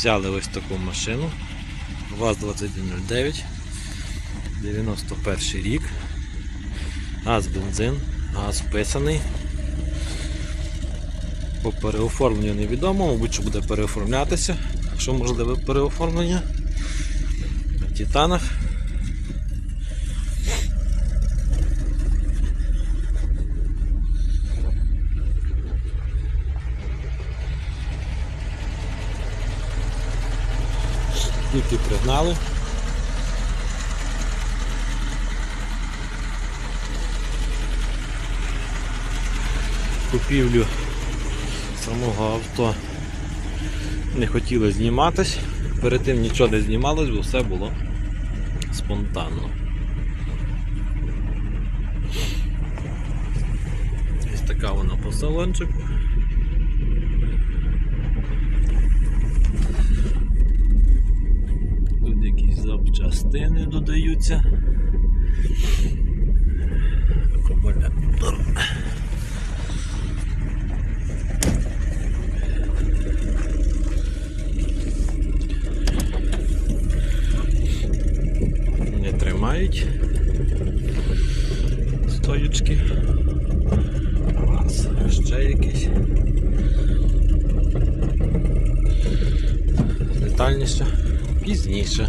Взяли ось таку машину. ВАЗ-2109, 91 рік. Газ бензин, газ вписаний. По переоформленню невідомо, мабуть, що буде переоформлятися, якщо можливе переоформлення. На Титанах. Тільки пригнали. Купівлю самого авто не хотіли зніматись. Перед тим нічого не знімалось, бо все було спонтанно. Ось така вона по салончику. Тут якісь запчастини додаються. Акумулятор. Не тримають стоючки. Раз, ще якісь. Детальніше, пізніше.